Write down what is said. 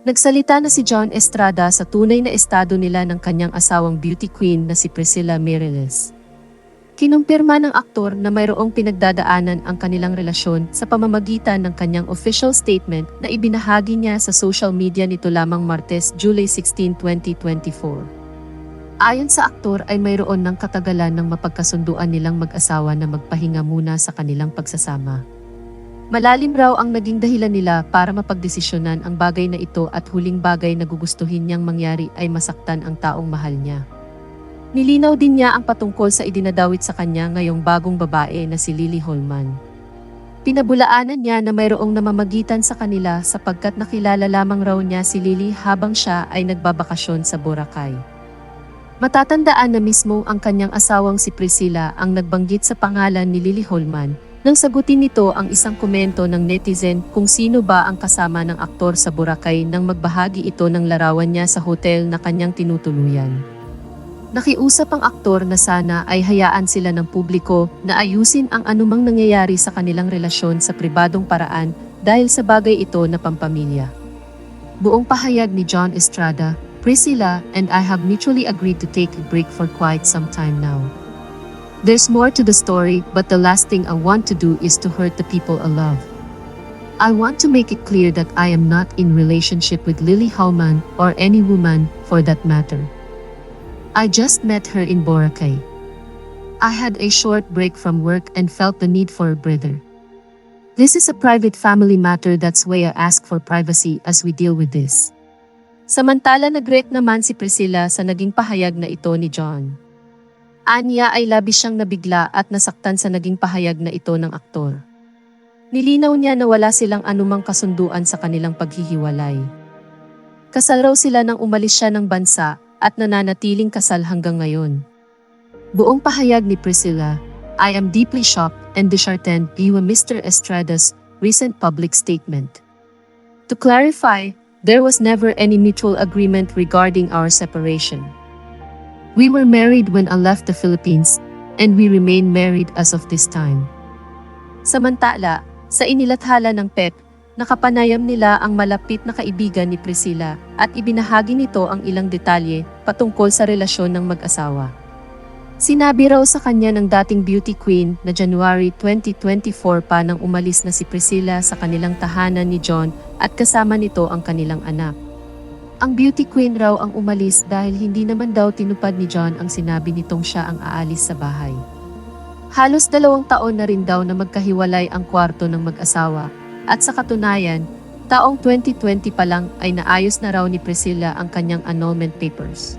Nagsalita na si John Estrada sa tunay na estado nila ng kanyang asawang beauty queen na si Priscilla Miriles. Kinumpirma ng aktor na mayroong pinagdadaanan ang kanilang relasyon sa pamamagitan ng kanyang official statement na ibinahagi niya sa social media nito lamang Martes, July 16, 2024. Ayon sa aktor ay mayroon ng katagalan ng mapagkasunduan nilang mag-asawa na magpahinga muna sa kanilang pagsasama. Malalim raw ang naging dahilan nila para mapagdesisyonan ang bagay na ito at huling bagay na gugustuhin niyang mangyari ay masaktan ang taong mahal niya. Nilinaw din niya ang patungkol sa idinadawit sa kanya ngayong bagong babae na si Lily Holman. Pinabulaanan niya na mayroong namamagitan sa kanila sapagkat nakilala lamang raw niya si Lily habang siya ay nagbabakasyon sa Boracay. Matatandaan na mismo ang kanyang asawang si Priscilla ang nagbanggit sa pangalan ni Lily Holman nang sagutin nito ang isang komento ng netizen kung sino ba ang kasama ng aktor sa Boracay nang magbahagi ito ng larawan niya sa hotel na kanyang tinutuluyan. Nakiusap ang aktor na sana ay hayaan sila ng publiko na ayusin ang anumang nangyayari sa kanilang relasyon sa pribadong paraan dahil sa bagay ito na pampamilya. Buong pahayag ni John Estrada, Priscilla and I have mutually agreed to take a break for quite some time now. There's more to the story, but the last thing I want to do is to hurt the people I love. I want to make it clear that I am not in relationship with Lily Hallman or any woman for that matter. I just met her in Boracay. I had a short break from work and felt the need for a breather. This is a private family matter that's why I ask for privacy as we deal with this. Samantala nag-react naman si Priscilla sa naging pahayag na ito ni John. Anya ay labis siyang nabigla at nasaktan sa naging pahayag na ito ng aktor. Nilinaw niya na wala silang anumang kasunduan sa kanilang paghihiwalay. Kasal raw sila nang umalis siya ng bansa at nananatiling kasal hanggang ngayon. Buong pahayag ni Priscilla, I am deeply shocked and disheartened by Mr. Estrada's recent public statement. To clarify, there was never any mutual agreement regarding our separation. We were married when I left the Philippines, and we remain married as of this time. Samantala, sa inilathala ng PEP, nakapanayam nila ang malapit na kaibigan ni Priscilla at ibinahagi nito ang ilang detalye patungkol sa relasyon ng mag-asawa. Sinabi raw sa kanya ng dating beauty queen na January 2024 pa nang umalis na si Priscilla sa kanilang tahanan ni John at kasama nito ang kanilang anak. Ang beauty queen raw ang umalis dahil hindi naman daw tinupad ni John ang sinabi nitong siya ang aalis sa bahay. Halos dalawang taon na rin daw na magkahiwalay ang kwarto ng mag-asawa at sa katunayan, taong 2020 pa lang ay naayos na raw ni Priscilla ang kanyang annulment papers.